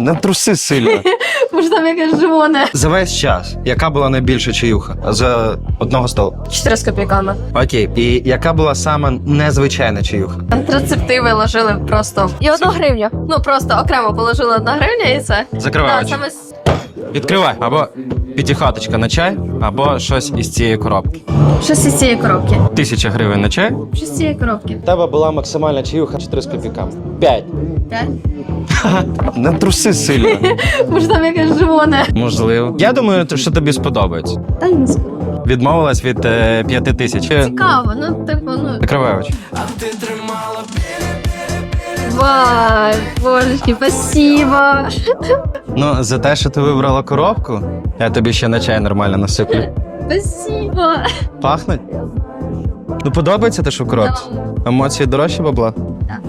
Не труси сильно. Може там якесь живоне. За весь час, яка була найбільша чаюха? За одного столу. Чотири з копійками. Окей, і яка була саме незвичайна чаюха? Контрацептиви ложили просто. І одну гривню. Ну просто окремо положили одна гривня і це. Закривай Да, очі. саме з- Відкривай. Або п'ятихаточка на чай, або щось із цієї коробки. щось із цієї коробки. Тисяча гривень на чай. Щось з цієї коробки. У тебе була максимальна чаюха 4 з копійками. 5. П'ять. Не труси сильно. Може там якесь живоне. Можливо. Я думаю, що тобі сподобається. Та й не скажу. Відмовилась від е, п'яти тисяч. Цікаво, ну типу, ну. Закривай очі. Вай, божечки, спасибо. Ну, за те, що ти вибрала коробку, я тобі ще на чай нормально насиплю. Спасибо. Пахнуть? Ну, подобається те, що в коробці? Емоції дорожчі бабла? Так.